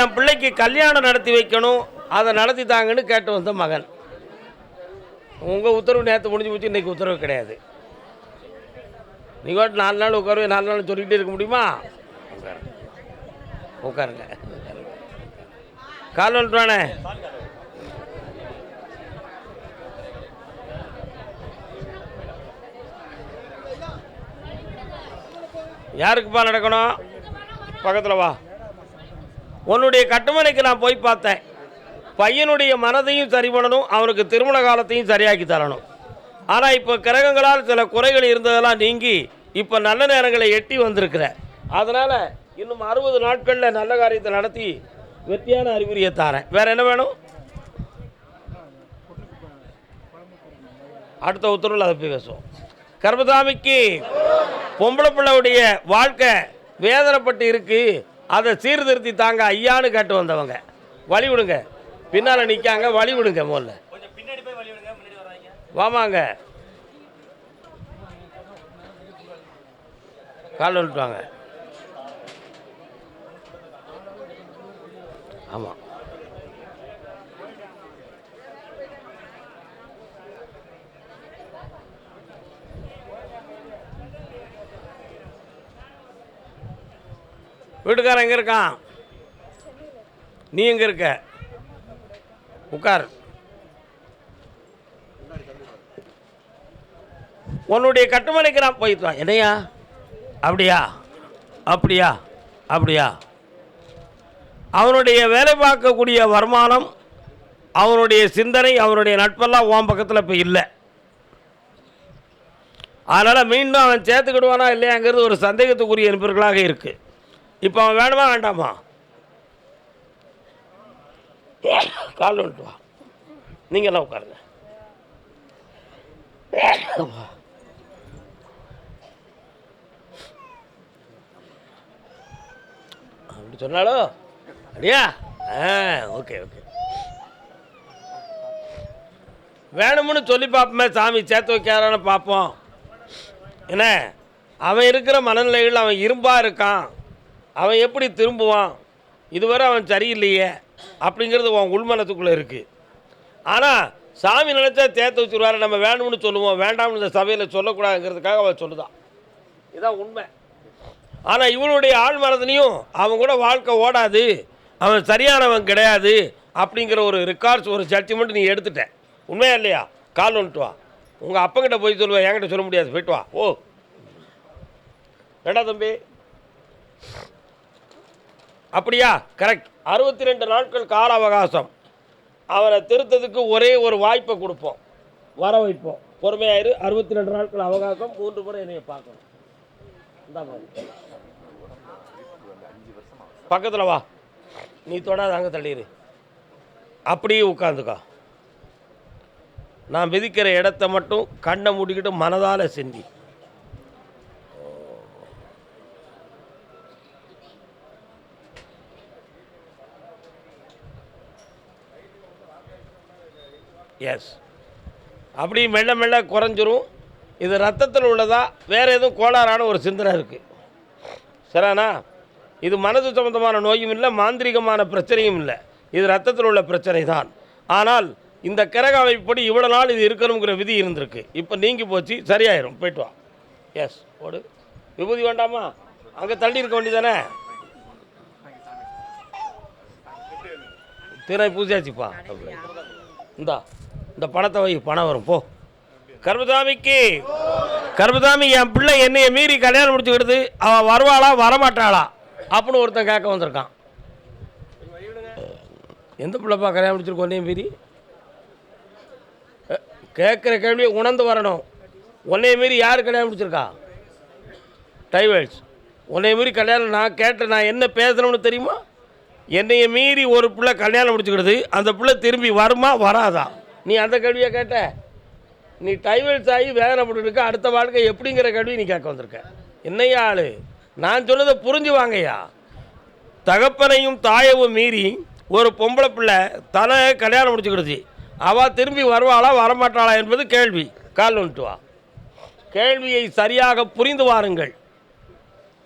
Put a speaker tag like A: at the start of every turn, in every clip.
A: என் பிள்ளைக்கு கல்யாணம் நடத்தி வைக்கணும் அதை நடத்தி தாங்கன்னு கேட்டு வந்த மகன். உங்கள் உத்தரவு நேற்று முடிஞ்சு போச்சு இன்றைக்கி உத்தரவு கிடையாது. நீங்கள் நாலு நாள் உட்காருவே நாலு நாள் சொல்லிக்கிட்டே இருக்க முடியுமா? உட்காருங்க. உட்காருங்க. கால் வந்துட்டானே யாருக்குப்பா நடக்கணும்? பக்கத்தில் வா. உன்னுடைய கட்டுமனைக்கு நான் போய் பார்த்தேன். பையனுடைய மனதையும் சரி பண்ணணும் அவனுக்கு திருமண காலத்தையும் சரியாக்கி தரணும். ஆனால் இப்போ கிரகங்களால் சில குறைகள் இருந்ததெல்லாம் நீங்கி இப்போ நல்ல நேரங்களை எட்டி வந்திருக்கிற. அதனால் இன்னும் அறுபது நாட்களில் நல்ல காரியத்தை நடத்தி வெற்றியான அறிகுறியை தாரேன். வேறு என்ன வேணும்? அடுத்த உத்தரவில் அதை போய் பேசுவோம். கர்மசாமிக்கு பொம்பளை பிள்ளையுடைய வாழ்க்கை வேதனைப்பட்டு இருக்குது அதை சீர்திருத்தி தாங்க ஐயான்னு கேட்டு வந்தவங்க. வழி விடுங்க. பின்னால் நிற்காங்க வழி விடுங்க முதல்ல. வாமாங்க. கால் வந்துட்டுவாங்க ஆமாம் வீட்டுக்காரன் எங்கே இருக்கான்? நீ எங்கே இருக்க? உட்கார். உன்னுடைய கட்டுமனைக்கு நான் போயிட்டு என்னையா? அப்படியா? அப்படியா? அப்படியா? அவனுடைய வேலை பார்க்கக்கூடிய வருமானம் அவனுடைய சிந்தனை அவனுடைய நட்பெல்லாம் உன் பக்கத்தில் இப்போ இல்லை. அதனால் மீண்டும் அவன் சேர்த்துக்கிடுவானா இல்லையாங்கிறது ஒரு சந்தேகத்துக்குரிய நண்பர்களாக இருக்குது இப்போ அவன் வேணுமா வேண்டாமா? கால் வந்துட்டு வா. நீங்கள்லாம் உட்காருங்க. அப்படி சொன்னாலோ? அப்படியா? ஆ ஓகே ஓகே. வேணும்னு சொல்லி பார்ப்போமே சாமி. சேர்த்து வைக்காரான்னு பார்ப்போம். என்ன? அவன் இருக்கிற மனநிலையில் அவன் இரும்பாக இருக்கான். அவன் எப்படி திரும்புவான்? இதுவரை அவன் சரியில்லையே அப்படிங்கிறது உன் உள்மனத்துக்குள்ளே இருக்குது ஆனால் சாமி நினச்சா தேர்த்து வச்சுருவாரு நம்ம வேணும்னு சொல்லுவோம் வேண்டாம்னு இந்த சபையில் சொல்லக்கூடாதுங்கிறதுக்காக அவன் சொல்லுதான். இதுதான் உண்மை. ஆனால் இவனுடைய ஆள் மனதிலையும் அவன் கூட வாழ்க்கை ஓடாது அவன் சரியானவன் கிடையாது அப்படிங்கிற ஒரு ரெக்கார்ட்ஸ் ஒரு ஜட்ஜ்மெண்ட் நீ எடுத்துட்ட. உண்மையா இல்லையா? கால் வந்துட்டு வா. உங்கள் அப்பங்கிட்ட போய் சொல்லுவேன் என்கிட்ட சொல்ல முடியாது. போயிட்டு வா. ஓ. வேண்டா தம்பி? அப்படியா? கரெக்ட் அறுபத்தி ரெண்டு நாட்கள் கால அவகாசம். அவரை திருத்ததுக்கு ஒரே ஒரு வாய்ப்பை கொடுப்போம். வர வைப்போம். பொறுமையாயிரு. அறுபத்தி ரெண்டு நாட்கள் அவகாசம். மூன்று முறை என்னைய பார்க்கணும். பக்கத்தில் வா. நீ தொடாத அங்கே தள்ளிடு அப்படியே உட்காந்துக்கா நான் விதிக்கிற இடத்த மட்டும் கண்ணை மூடிக்கிட்டு மனதால் சிந்தி. எஸ் அப்படி மெல்ல மெல்ல குறைஞ்சிரும். இது ரத்தத்தில் உள்ளதா? வேறு எதுவும் கோளாறான ஒரு சிந்தனை இருக்குது சரிண்ணா இது மனது சம்பந்தமான நோயும் இல்லை மாந்திரிகமான பிரச்சனையும் இல்லை. இது ரத்தத்தில் உள்ள பிரச்சனை தான் ஆனால் இந்த கிரக அமைப்படி இவ்வளோ நாள் இது இருக்கணுங்கிற விதி இருந்திருக்கு. இப்போ நீங்கி போச்சு சரியாயிரும். போயிட்டு வா. எஸ் ஓடு. விபூதி வேண்டாமா? அங்கே தள்ளி இருக்க வேண்டியதானே? திரை பூஜாச்சுப்பா இந்தா. இந்த பணத்தை வை பணம் வரும் போ. கர்மசாமிக்கு கர்மசாமி என் பிள்ளை என்னைய மீறி கல்யாணம் முடிச்சுக்கிடுது. அவள் வருவாளா வரமாட்டாளா? அப்படின்னு ஒருத்தன் கேட்க வந்திருக்கான். எந்த பிள்ளைப்பா கல்யாணம் முடிச்சிருக்கோம் ஒன்றையும் மீறி? கேட்குற கேள்வியை உணர்ந்து வரணும். உன்னைய மீறி யார் கல்யாணம் முடிச்சிருக்கா? டைவர்ஸ். உன்னைய மீறி கல்யாணம் நான் கேட்ட நான் என்ன பேசணும்னு தெரியுமா? என்னைய மீறி ஒரு பிள்ளை கல்யாணம் முடிச்சுக்கிடுது. அந்த பிள்ளை திரும்பி வருமா வராதா? நீ அந்த கேள்வியை கேட்ட? நீ டைவல்ஸ் ஆகி வேதனைப்பட்டு இருக்க அடுத்த வாழ்க்கை எப்படிங்கிற கேள்வி நீ கேட்க வந்திருக்க. என்னையா ஆள்? நான் சொன்னதை புரிஞ்சு வாங்கய்யா. தகப்பனையும் தாயவும் மீறி ஒரு பொம்பளை பிள்ளை தலை கல்யாணம் முடிச்சுக்கிடுச்சு. அவள் திரும்பி வருவாளா வரமாட்டாளா என்பது கேள்வி. கால் வந்துட்டு வா. கேள்வியை சரியாக புரிந்து வாருங்கள்.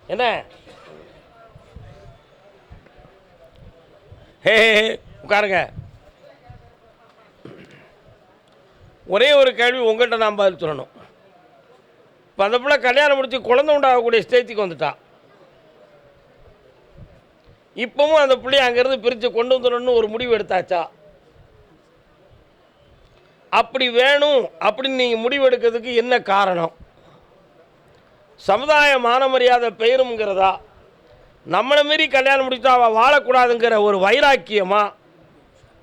A: என்ன? ஹே, உட்காருங்க. ஒரே ஒரு கேள்வி உங்கள்கிட்ட நான் பதில் சொல்லணும். இப்போ அந்த பிள்ளை கல்யாணம் முடித்து குழந்தை உண்டாகக்கூடிய ஸ்டேஜுக்கு வந்துட்டான் இப்போவும் அந்த பிள்ளைய அங்கேருந்து பிரித்து கொண்டு வந்துடணும்னு ஒரு முடிவு எடுத்தாச்சா? அப்படி வேணும் அப்படின்னு நீங்கள் முடிவு எடுக்கிறதுக்கு என்ன காரணம்? சமுதாய மானமரியாதை பெயருங்கிறதா நம்மளை மீறி கல்யாணம் முடித்தா அவள் வாழக்கூடாதுங்கிற ஒரு வைராக்கியமாக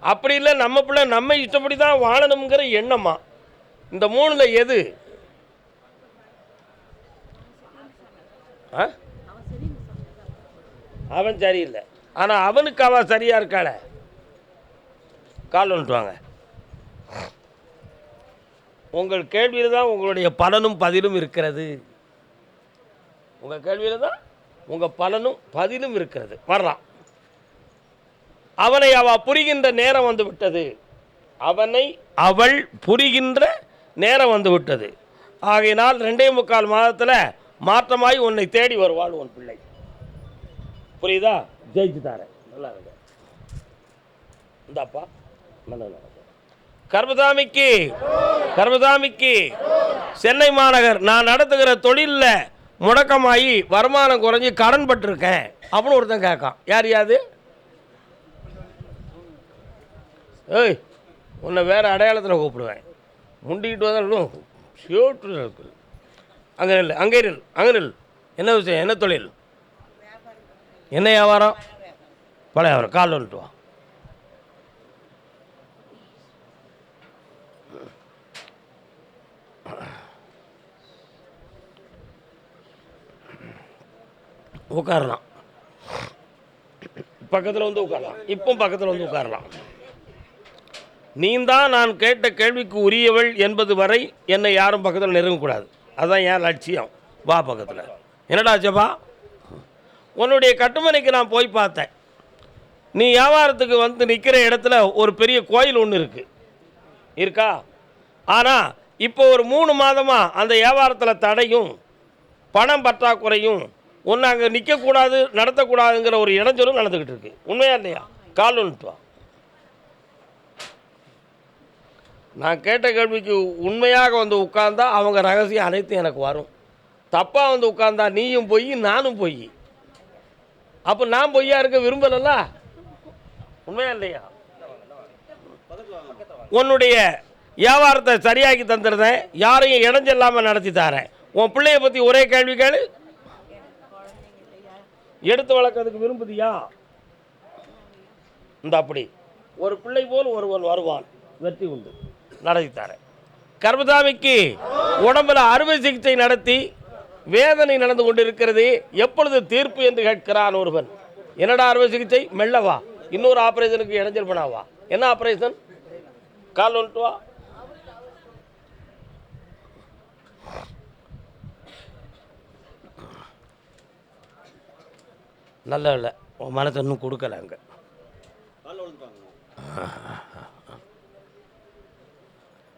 A: அப்படி இல்லை நம்ம பிள்ளை நம்ம இஷ்டப்படி தான் வாழணுங்கிற எண்ணமா? இந்த மூணில் எது? ஆ? அவன் சரியில்லை. ஆனால் அவனுக்கு அவன் சரியாக இருக்காள. கால் வந்துட்டு வாங்க. உங்கள் கேள்வியில் தான் உங்களுடைய பலனும் பதிலும் இருக்கிறது. உங்கள் கேள்வியில் தான் உங்கள் பலனும் பதிலும் இருக்கிறது. வரலாம். அவனை அவ புரிகின்ற நேரம் வந்து விட்டது. அவனை அவள் புரிகின்ற நேரம் வந்து விட்டது. ஆகையினால் ரெண்டே முக்கால் மாதத்தில் மாற்றமாய் உன்னை தேடி வருவாள் உன் பிள்ளை. புரியுதா? ஜெயிச்சு தாரேன் நல்லா இருக்கு இந்தாப்பா. நல்லா கர்மதாமிக்கு கர்மதாமிக்கு சென்னை மாநகர் நான் நடத்துகிற தொழிலில் முடக்கமாகி வருமானம் குறைஞ்சி கடன் பட்டிருக்கேன். அப்படின்னு ஒருத்தன் கேட்கான். யார் யாது ஏய் உன்னை வேறு அடையாளத்தில் கூப்பிடுவேன். முண்டிக்கிட்டு வந்தாலும் ஷியோட்டு இருக்குது. அங்கே நெல் அங்கே நெல் அங்கே நெல். என்ன விஷயம்? என்ன தொழில்? என்ன வியாபாரம்? பழைய வியாபாரம். கால் வந்துட்டு வா. உட்காரலாம். பக்கத்தில் வந்து உட்காரலாம். இப்போ பக்கத்தில் வந்து உட்காரலாம். நீந்தான் நான் கேட்ட கேள்விக்கு உரியவள் என்பது வரை என்னை யாரும் பக்கத்தில் நெருங்கக்கூடாது. அதுதான் என் லட்சியம். வா பக்கத்தில். என்னடா ஜபா? உன்னுடைய கட்டுமனைக்கு நான் போய் பார்த்தேன். நீ வியாபாரத்துக்கு வந்து நிற்கிற இடத்துல ஒரு பெரிய கோயில் ஒன்று இருக்குது இருக்கா? ஆனால் இப்போ ஒரு மூணு மாதமாக அந்த வியாபாரத்தில் தடையும் பணம் பற்றாக்குறையும் ஒன்று அங்கே நிற்கக்கூடாது நடத்தக்கூடாதுங்கிற ஒரு இடைஞ்சலும் நடந்துக்கிட்டு இருக்கு. உண்மையா இல்லையா? கால் ஒன்று வா நான் கேட்ட கேள்விக்கு உண்மையாக வந்து உட்கார்ந்தா அவங்க ரகசியம் அனைத்தும் எனக்கு வரும். தப்பாக வந்து உட்கார்ந்தா நீயும் போய் நானும் போய். அப்போ நான் பொய்யா இருக்க விரும்பலல்ல? உண்மையா இல்லையா? உன்னுடைய வியாபாரத்தை சரியாக்கி தந்துடுறேன். யாரையும் இடைஞ்சல்லாமல் நடத்தி தரேன். உன் பிள்ளைய பற்றி ஒரே கேள்வி கேளு. எடுத்து வளர்க்கறதுக்கு விரும்புதியா? இந்த அப்படி. ஒரு பிள்ளை போல் ஒருவன் வருவான். வெற்றி உண்டு. நடத்தி தரேன். கர்மசாமிக்கு உடம்புல அறுவை சிகிச்சை நடத்தி வேதனை நடந்து கொண்டிருக்கிறது. எப்பொழுது தீர்ப்பு என்று கேட்கிறான் ஒருவன். என்னடா அறுவை சிகிச்சை? மெல்லவா இன்னொரு ஆபரேஷனுக்கு இடைஞ்சல் பண்ணாவா என்ன ஆபரேஷன்? கால் வந்துட்டு வா. நல்ல இல்லை உன் மனத்தை இன்னும் கொடுக்கல அங்கே.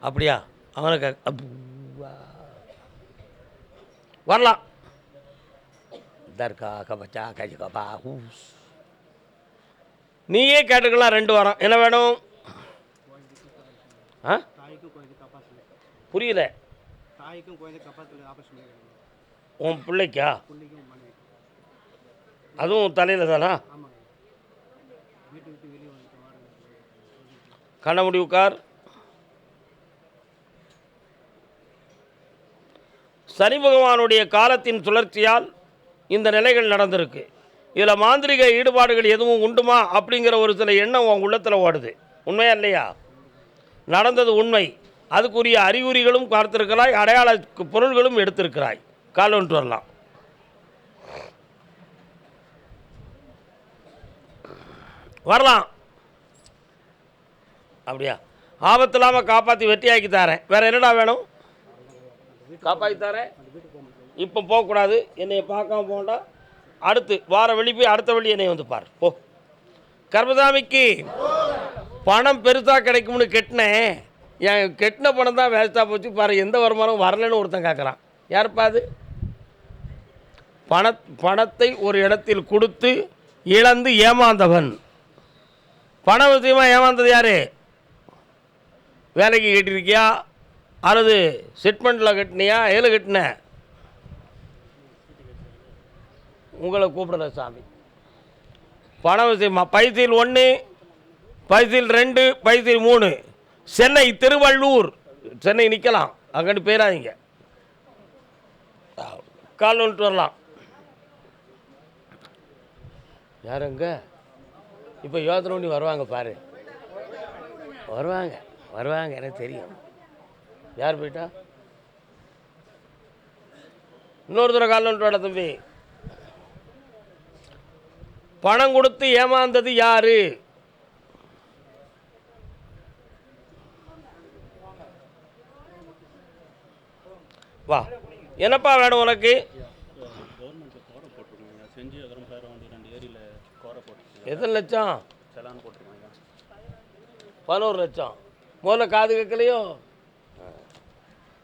A: அப்படியா? அவனுக்கு அப்புவா. வரலாம். தர்கா கபச்சா கஜ கபா ஹூஸ் நீயே கேட்டுக்கலாம் ரெண்டு வாரம். என்ன வேணும்? ஆ? புரியல. உன் பிள்ளைக்கா? அதுவும் தலையில் தானா? கண்ண முடி உட்கார். சனி பகவானுடைய காலத்தின் சுழற்சியால் இந்த நிலைகள் நடந்திருக்கு. இதில் மாந்திரிக ஈடுபாடுகள் எதுவும் உண்டுமா அப்படிங்கிற ஒரு சில எண்ணம் உன் உள்ளத்தில் ஓடுது. உண்மையா இல்லையா? நடந்தது உண்மை. அதுக்குரிய அறிகுறிகளும் பார்த்திருக்கிறாய் அடையாள பொருள்களும் எடுத்திருக்கிறாய். கால் ஒன்று வரலாம். வரலாம். அப்படியா? ஆபத்தில்லாமல் காப்பாற்றி வெட்டியாக்கி தரேன். வேறு என்னடா வேணும்? காப்பாற்றி தரேன் இப்போ போகக்கூடாது. என்னைய பார்க்காம போண்டா அடுத்து வார வெளி போய் அடுத்த வெளி என்னை வந்து பார். போ. கர்மசாமிக்கு பணம் பெருசாக கிடைக்கும்னு கெட்டினேன். என் கெட்டின பணம் தான் வேஸ்ட்டாக போச்சு. பாரு எந்த வருமானம் வரலன்னு ஒருத்தன் கேட்குறான் யாருப்பா அது? பண பணத்தை ஒரு இடத்தில் கொடுத்து இழந்து ஏமாந்தவன். பண விஷயமா ஏமாந்தது யார்? வேலைக்கு கட்டியிருக்கியா அல்லது செட்மெண்ட்டில் கட்டினியா? ஏழு கட்டின? உங்களை கூப்பிடல சாமி. பண விஷயமா. பைசில் ஒன்று பைசில் ரெண்டு பைசில் மூணு. சென்னை திருவள்ளூர். சென்னை நிற்கலாம் அங்கிட்டு போயிடாதீங்க கால் வந்துட்டு வரலாம். யாருங்க இப்போ யோசனை பண்ணி வருவாங்க பாரு. வருவாங்க. வருவாங்க எனக்கு தெரியும். யார் போயிட்டா? இன்னொரு தடவை கால் வந்துட்டு வாடா தம்பி. பணம் கொடுத்து ஏமாந்தது யாரு? வா. என்னப்பா வேணும் உனக்கு? எத்தனை லட்சம்? பதினோரு லட்சம். முதல்ல காது கேட்கலையோ?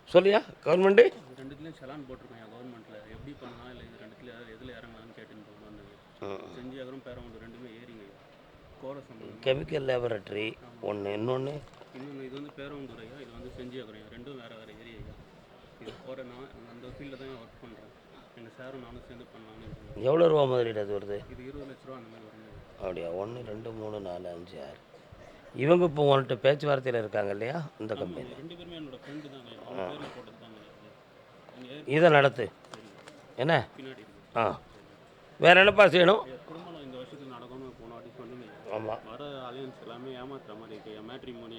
A: சொல்லியா கவர்மெண்ட்டு
B: ரெண்டுத்துலேயும் செலான் போட்டிருக்காங்க கவர்மெண்ட்டில் எப்படி பண்ணலாம் இல்லை இது ரெண்டுத்துல எதில் இறங்கலாம்னு கேட்டுன்னு போக வந்தாங்க செஞ்சு அகரம் பேர வந்து ரெண்டுமே சம்பந்தம்.
A: கெமிக்கல் லேபரட்டரி ஒன்று இன்னொன்று
B: இன்னொன்று இது வந்து பேரவந்தூரையா இது வந்து செஞ்சு அகரம் ரெண்டும் வேறு வேறு ஏரியா இது கோரை நான் அந்த ஃபீல்டில் தான் ஒர்க் பண்ணுறேன் எங்கள் சாரும் நானும் சேர்ந்து பண்ணலாம்னு.
A: எவ்வளோ ரூபா முதலீடு அது வருது?
B: இது இருபது லட்ச ரூபா அந்த மாதிரி வருங்க.
A: அப்படியா ஒன்று ரெண்டு மூணு நாலு அஞ்சு ஆறு. இவங்க இப்போ உன்கிட்ட பேச்சுவார்த்தையில் இருக்காங்க இல்லையா? இந்த கம்பெனி இதை நடத்து. என்ன?
B: இருக்கு.
A: ஆ. வேறு என்னப்பா செய்யணும்?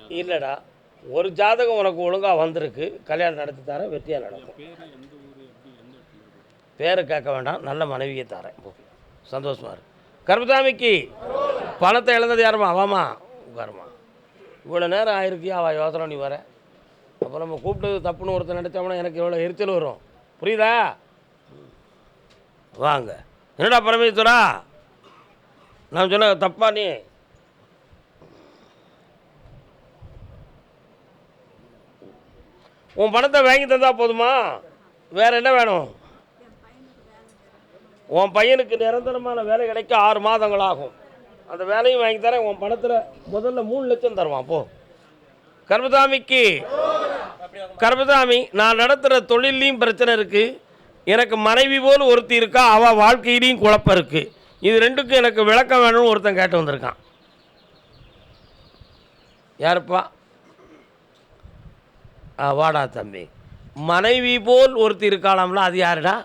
B: இருக்கு.
A: இல்லைடா. ஒரு ஜாதகம் உனக்கு ஒழுங்காக வந்திருக்கு. கல்யாணம் நடத்தி தரேன் வெற்றியாக நடக்கும்.
B: பேர் இருக்கு?
A: கேட்க வேண்டாம். நல்ல மனைவியை தரேன். போ. சந்தோஷமா இரு. கருப்பசாமிக்கு பணத்தை இழந்தது யாருமா? வாமா உட்காருமா. இவ்வளோ நேரம் ஆயிருக்கியா? அவள் யோசனை நீ வர. அப்போ நம்ம கூப்பிட்டது தப்புன்னு ஒருத்தர் நினச்சோம்னா எனக்கு எவ்வளோ எரிச்சல் வரும். புரியுதா? வாங்க. என்னடா பரமேஸ்வரா? நான் சொன்ன தப்பா நீ? உன் பணத்தை வாங்கி தந்தா போதுமா? வேற என்ன வேணும்? உன் பையனுக்கு நிரந்தரமான வேலை கிடைக்க ஆறு மாதங்கள் ஆகும். அந்த வேலையும் வாங்கி தரேன். உன் பணத்தில் முதல்ல மூணு லட்சம் தருவான் போ. கர்பதாமிக்கு கர்பதாமி நான் நடத்துகிற தொழிலையும் பிரச்சனை இருக்குது எனக்கு மனைவி போல் ஒருத்தி இருக்கா அவள் வாழ்க்கையிலையும் குழப்பம் இருக்குது இது ரெண்டுக்கும் எனக்கு விளக்கம் வேணும்னு ஒருத்தன் கேட்டு வந்திருக்கான். யாருப்பா? ஆ வாடா தம்பி. மனைவி போல் ஒருத்தி இருக்காளாம்ல அது யாருடா?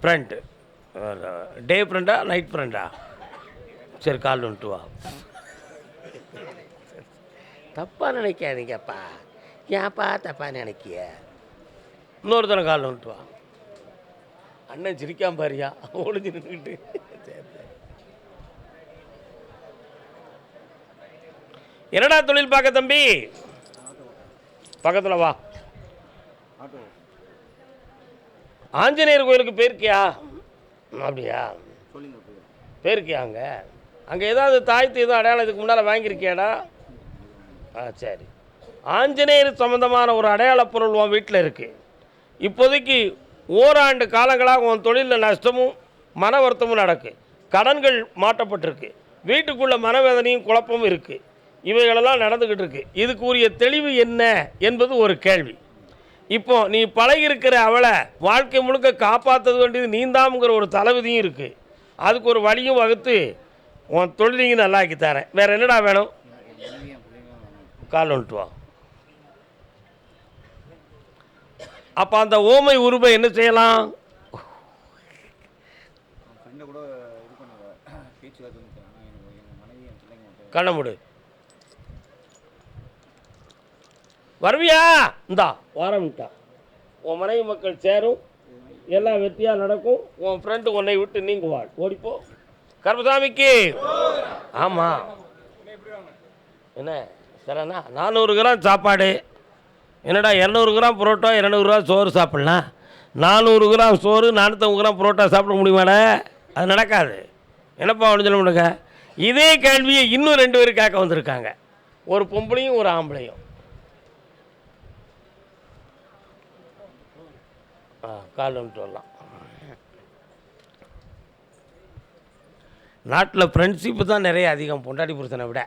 A: ஃப்ரெண்டு. டே ஃப்ரெண்டா நைட் ஃப்ரெண்டா சரி கால் வந்துட்டு வா. தப்பாக நினைக்காதீங்கப்பா. ஏன்ப்பா தப்பாக நினைக்கிய? இன்னொருத்தனை கால் வந்துட்டு வா. அண்ணன் சிரிக்காம பாரியா ஒழிஞ்சு நின்றுக்கிட்டு சரி என்னடா தொழில் பார்க்க தம்பி? பக்கத்தில் வா. ஆஞ்சநேயர் கோயிலுக்கு போயிருக்கியா? அப்படியா? போயிருக்கியா அங்கே? அங்கே ஏதாவது தாய்த்து எதுவும் அடையாளம் இதுக்கு முன்னால் வாங்கியிருக்கியாடா? ஆ சரி. ஆஞ்சநேயர் சம்மந்தமான ஒரு அடையாளப் பொருள் உன் வீட்டில் இருக்குது இப்போதைக்கு ஓராண்டு காலங்களாக உன் தொழிலில் நஷ்டமும் மன வருத்தமும் நடக்கு. கடன்கள் மாட்டப்பட்டிருக்கு வீட்டுக்குள்ள மனவேதனையும் குழப்பமும் இருக்குது இவைகளெல்லாம் நடந்துக்கிட்டு இருக்கு. இதுக்கு உரிய தெளிவு என்ன என்பது ஒரு கேள்வி. இப்போ நீ பழகியிருக்கிற அவளை வாழ்க்கை முழுக்க காப்பாற்றது வேண்டியது நீந்தாமுங்கிற ஒரு தலைவிதியும் இருக்குது அதுக்கு ஒரு வழியும் வகுத்து உன் தொழிலையும் நல்லாக்கி தரேன். வேறு என்னடா வேணும்? கால் வந்துட்டு வா. அப்போ அந்த ஓமை உருவை என்ன செய்யலாம்?
C: ஃப்ரெண்டை கூட இது பண்ணாங்க பேச்சுவார்த்தை வந்துச்சு ஆனால் எனக்கு எங்கள் மனைவி என் பிள்ளைங்க மட்டும்
A: கண்ண மூடு வருவியா? இந்தா. வாரம்ட்டா உன் மனைவி மக்கள் சேரும். எல்லாம் வெற்றியாக நடக்கும். உன் ஃப்ரெண்டு உன்னை விட்டு நீங்குவாள். ஓடிப்போ. கர்மசாமிக்கு ஆமாம் என்ன? சரிண்ணா நானூறு கிராம் சாப்பாடு. என்னடா இரநூறு கிராம் புரோட்டா இரநூறுவா சோறு சாப்பிட்லாம் நானூறு கிராம் சோறு நானூற்றம்பது கிராம் புரோட்டா சாப்பிட முடியுமாடா? அது நடக்காது. என்னப்பா ஒன்று சொல்ல முடியுங்க? இதே கேள்வியை இன்னும் ரெண்டு பேர் கேட்க வந்திருக்காங்க. ஒரு பொம்பளையும் ஒரு ஆம்பளையும். ஆ கால் வந்துட்டு வரலாம். நாட்டில் ஃப்ரெண்ட்ஷிப்பு தான் நிறைய அதிகம் பொண்டாட்டி புருஷனை விட.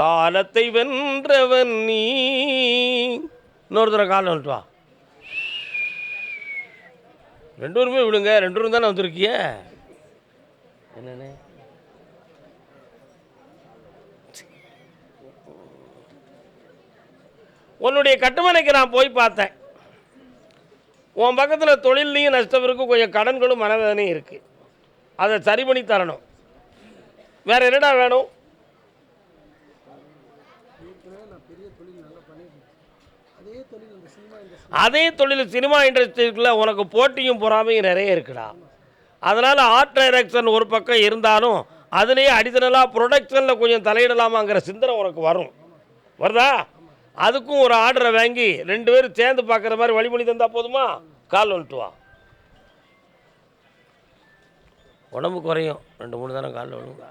A: காலத்தை வென்றவன் நீ. இன்னொரு தடவை காலம் வந்துட்டு வா. ரெண்டு பேருமே விடுங்க ரெண்டு பேரும் தானே வந்திருக்கிய? என்னென்ன உன்னுடைய கட்டுமனைக்கு நான் போய் பார்த்தேன். உன் பக்கத்தில் தொழில்லையும் நஷ்டம் இருக்குது கொஞ்சம் கடன்களும் மனவேதனையும் இருக்குது அதை சரி பண்ணி தரணும். வேறு என்னடா வேணும்? அதே தொழில் சினிமா இண்டஸ்ட்ரிக்குள்ள உனக்கு போட்டியும் பொறாமையும் நிறைய இருக்குடா. அதனால் ஆர்ட் டைரக்ஷன் ஒரு பக்கம் இருந்தாலும் அதுலேயே அடிஷனலாக ப்ரொடக்ஷனில் கொஞ்சம் தலையிடலாமாங்கிற சிந்தனை உனக்கு வரும். வருதா? அதுக்கும் ஒரு ஆர்டரை வாங்கி ரெண்டு பேரும் சேர்ந்து பார்க்குற மாதிரி வழிமொழி தந்தால் போதுமா? கால் வந்துட்டு வா. உடம்பு குறையும். ரெண்டு மூணு தானே காலில் விழுங்க.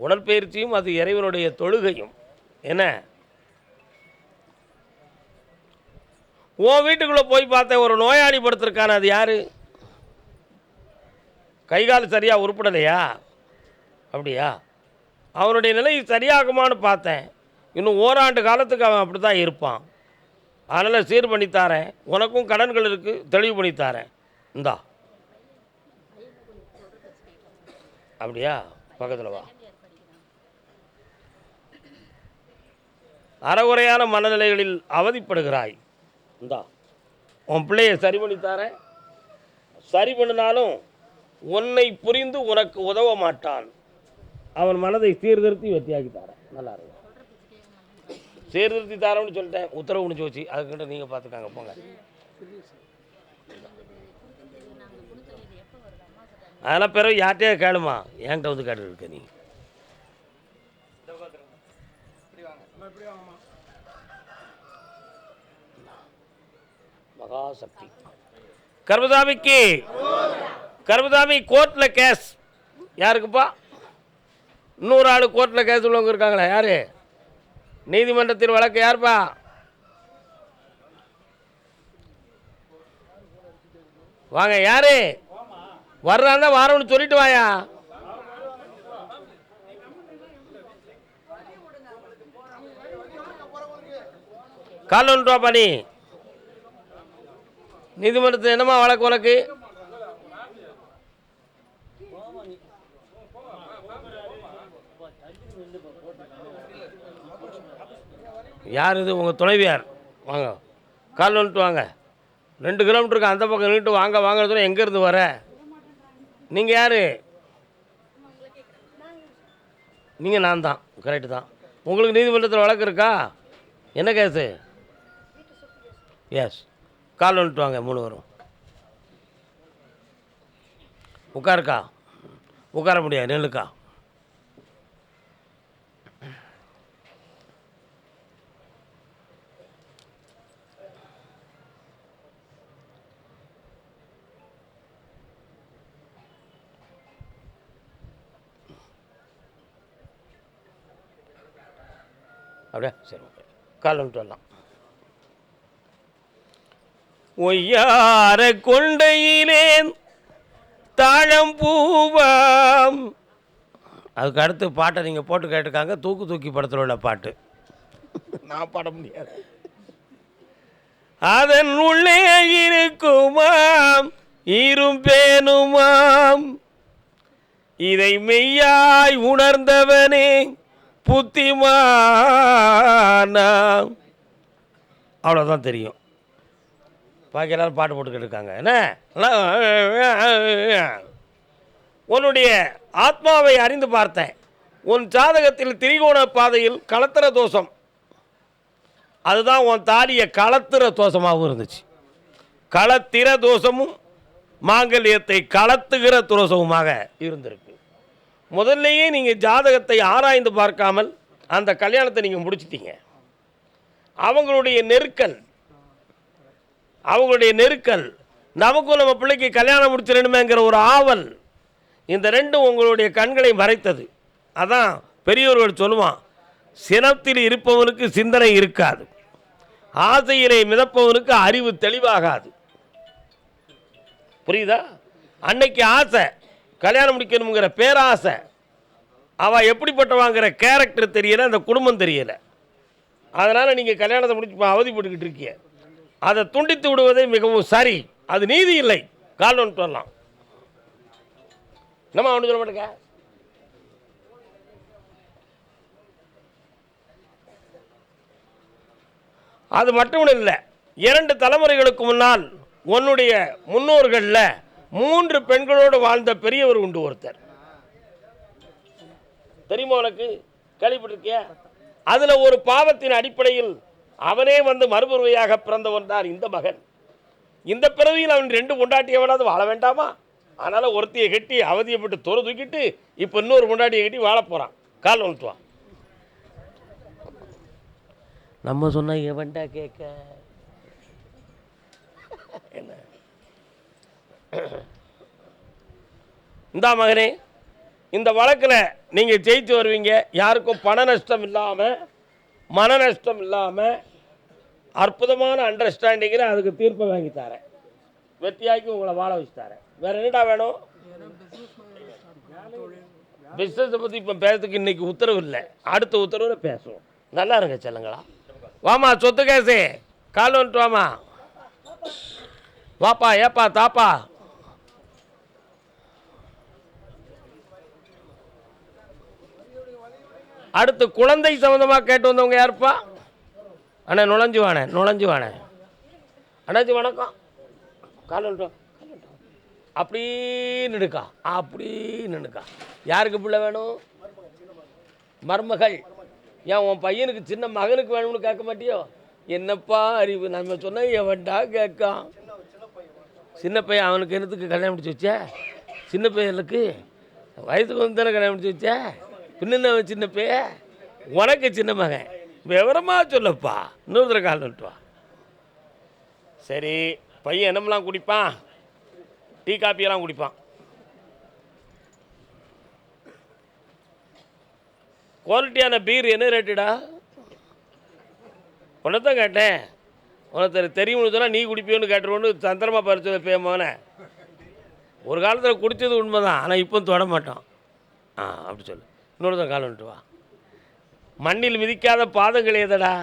A: உடற்பயிற்சியும் அது இறைவனுடைய தொழுகையும். என்ன? உன் வீட்டுக்குள்ளே போய் பார்த்தேன் ஒரு நோயாளி படுத்திருக்கான அது யார்? கை கால் சரியாக உருப்படலையா? அப்படியா? அவனுடைய நிலை சரியாகுமான்னு பார்த்தேன். இன்னும் ஓராண்டு காலத்துக்கு அவன் அப்படி தான் இருப்பான். அதனால் சீர் பண்ணித்தாரேன் உனக்கும் கடன்கள் இருக்குது தெளிவு பண்ணித்தாரேன் இந்தா. அப்படியா? பக்கத்தில் வா. அறகுறையான மனநிலைகளில் அவதிப்படுகிறாய். இந்தா. உன் பிள்ளையை சரி பண்ணி சரி பண்ணினாலும் உன்னை புரிந்து உனக்கு உதவ மாட்டான். அவன் மனதை சீர்திருத்தி வெற்றியாக்கி தாரேன். நல்லா இருக்கும் சீர்திருத்தி தாரோம்னு சொல்லிட்டேன். உத்தரவு முடிஞ்சு வச்சு அதுக்கிட்ட நீங்கள் பார்த்துக்காங்க போங்க. அதெல்லாம் பிறகு யார்கிட்டயே கேளுமா. என்கிட்ட வந்து கேட்டு இருக்க நீ. மகாசக்தி. கர்மசாமிக்கு. கர்மசாமி கோர்ட்டில் கேஸ். யாருக்குப்பா? இன்னொரு ஆள் கோர்ட்டில் கேஸ் உள்ளவங்க இருக்காங்களா. யாரு? நீதிமன்றத்தில் வழக்கு யாருப்பா? வாங்க யாரு? வர்றாங்க வாரம்னு சொல்லிட்டு வாயா. கால் வந்துட்டு வாப்பா நீ. நீதிமன்றத்தில் என்னம்மா வழக்கு வழக்கு யார் இது? உங்கள் துணைவியார் வாங்க. கால் வந்துட்டு வாங்க. ரெண்டு கிலோமீட்டருக்கு அந்த பக்கம் நின்றுட்டு வாங்க வாங்க எங்கேருந்து வர? நீங்கள் யார்? நீங்கள் நான் தான். கரெக்டு தான். உங்களுக்கு நீதிமன்றத்தில் வழக்கு இருக்கா? என்ன கேஸு எஸ் கால் வந்துட்டு வாங்க மூணு வரும் உட்காருக்கா? உட்கார முடியாது நெல்லுக்கா. அப்படியா சரி ஓகே. கால் வந்துட்டு வரலாம். ஒய்யார கொண்டையிலே தாழம் பூவாம். அதுக்கு அடுத்து பாட்டை நீங்கள் போட்டு கேட்டுக்காங்க தூக்கு தூக்கி படத்தில் உள்ள பாட்டு. நான் பாட முடியாது. அதன் உள்ளே இருக்குமாம் ஈரும் பேணுமாம். இதை மெய்யாய் உணர்ந்தவனே புத்திமானா. அவ்வளோதான் தெரியும். பாக்கி எல்லாரும் பாட்டு போட்டுக்கிட்டு இருக்காங்க என்ன? உன்னுடைய ஆத்மாவை அறிந்து பார்த்தேன். உன் ஜாதகத்தில் திரிகோண பாதையில் கலத்திர தோஷம். அதுதான் உன் தாலியை கலத்திர தோஷமாகவும் இருந்துச்சு. களத்திர தோஷமும் மாங்கல்யத்தை கலத்துகிற தோஷமுமாக இருந்திருக்கு. முதல்லையே நீங்கள் ஜாதகத்தை ஆராய்ந்து பார்க்காமல் அந்த கல்யாணத்தை நீங்கள் முடிச்சிட்டீங்க. அவங்களுடைய நெருக்கல் அவங்களுடைய நெருக்கல் நமக்கும் நம்ம பிள்ளைக்கு கல்யாணம் முடிச்சிடணுமேங்கிற ஒரு ஆவல் இந்த ரெண்டும் உங்களுடைய கண்களை மறைத்தது. அதான் பெரியவர்கள் சொல்லுவான் சினத்தில் இருப்பவனுக்கு சிந்தனை இருக்காது. ஆசையிலே மிதப்பவனுக்கு அறிவு தெளிவாகாது. புரியுதா? அன்னைக்கு ஆசை கல்யாணம் முடிக்கணுங்கிற பேராசை. அவள் எப்படிப்பட்டவாங்கிற கேரக்டர் தெரியலை அந்த குடும்பம் தெரியலை. அதனால் நீங்கள் கல்யாணத்தை முடிச்சு அவதிப்பட்டுக்கிட்டு இருக்கீங்க. அதை துண்டித்து விடுவதே மிகவும் சரி. அது நீதி இல்லை. கால் ஒன்று வரலாம். நம்ம அவனு சொல்ல மாட்டேங்க? அது மட்டும் இல்லை இரண்டு தலைமுறைகளுக்கு முன்னால் உன்னுடைய முன்னோர்களில் மூன்று பெண்களோடு வாழ்ந்த பெரியவர் உண்டு ஒருத்தர். தெரியுமா உனக்கு? கேள்விப்பட்டிருக்கிய? அதில் ஒரு பாவத்தின் அடிப்படையில் அவனே வந்து மறுபுறவையாக பிறந்தவன் தான் இந்த மகன். இந்த பிறவியில் அவன் ரெண்டு பொண்டாட்டியவனாவது வாழ வேண்டாமா? அதனால் ஒருத்தியை கட்டி அவதியப்பட்டு துற தூக்கிட்டு இப்போ இன்னொரு பொண்டாட்டியை கட்டி வாழ போகிறான் கால் வளர்த்துவான் நம்ம சொன்ன எவன்டா கேட்க? என்ன? இந்தா மகனே இந்த வழக்கில் நீங்கள் ஜெயித்து வருவீங்க. யாருக்கும் பண நஷ்டம் இல்லாமல் மன நஷ்டம் இல்லாமல் அற்புதமான அண்டர்ஸ்டாண்டிங்கில் அதுக்கு தீர்ப்பை வாங்கி தரேன். வெற்றியாக்கி உங்களை வாழ வச்சு தரேன். வேறு என்னடா வேணும்? பிஸ்னஸை பற்றி இப்போ பேசுறதுக்கு இன்றைக்கி உத்தரவு இல்லை. அடுத்த உத்தரவில் பேசுவோம். நல்லா இருங்க செல்லுங்களா. வாமா சொத்து கேசு. கால் வந்துட்டு வாமா வாப்பா ஏப்பா தாப்பா. அடுத்து குழந்தை சம்மந்தமாக கேட்டு வந்தவங்க யாருப்பா? அண்ணா நுழைஞ்சு வாணே நுழைஞ்சு வாணே அண்ணாச்சி வணக்கம். கால் வந்துட்டு அப்படி நின்னுக்கா அப்படி நின்னுக்கா. யாருக்கு பிள்ளை வேணும்? மருமகள். ஏன் உன் பையனுக்கு சின்ன மகனுக்கு வேணும்னு கேட்க மாட்டியோ? என்னப்பா அறிவு? நம்ம சொன்ன எவன்டா கேட்கான் சின்ன பையன் அவனுக்கு என்னத்துக்கு கல்யாணம் முடிச்சு வச்ச? சின்ன பையனுக்கு வயசுக்கு வந்து தானே கல்யாணம் முடிச்சு வச்ச? பின்ன சின்ன பையன்? உனக்கு சின்ன மகன். விவரமாக சொல்லப்பா. இன்னொருத்தர தடவை கால் சரி பையன் என்னமெல்லாம் குடிப்பான்? டீ காப்பியெல்லாம் குடிப்பான். குவாலிட்டியான பீர் என்ன ரேட்டுடா? உனத்தான் கேட்டேன். உனக்கு தெரியும்னு சொன்னால் நீ குடிப்பியோன்னு கேட்டுருவோன்னு சந்திரமாக பறிச்சது பேமோனே ஒரு காலத்தில் குடித்தது உண்மை தான் ஆனால் இப்போ தொட மாட்டோம் ஆ அப்படி சொல்லு. இன்னொருத்தன் கால் வந்துட்டு வா. மண்ணில் மிதிக்காத பாதங்கள் ஏதடா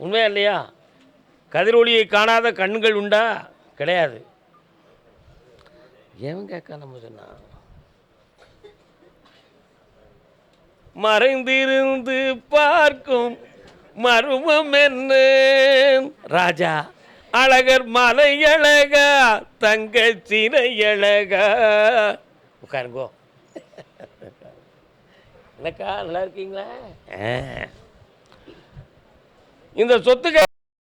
A: உண்மையா இல்லையா? கதிரொலியை காணாத கண்கள் உண்டா? கிடையாது. ஏன் கேட்க நம்ம சொன்னா மறைந்திருந்து பார்க்கும் மர்மம் என்ன? ராஜா அழகர் மலை அழகா தங்க சினை அழகா. உட்காருங்கோ. என்னக்கா நல்லா இருக்கீங்களா. இந்த சொத்துக்க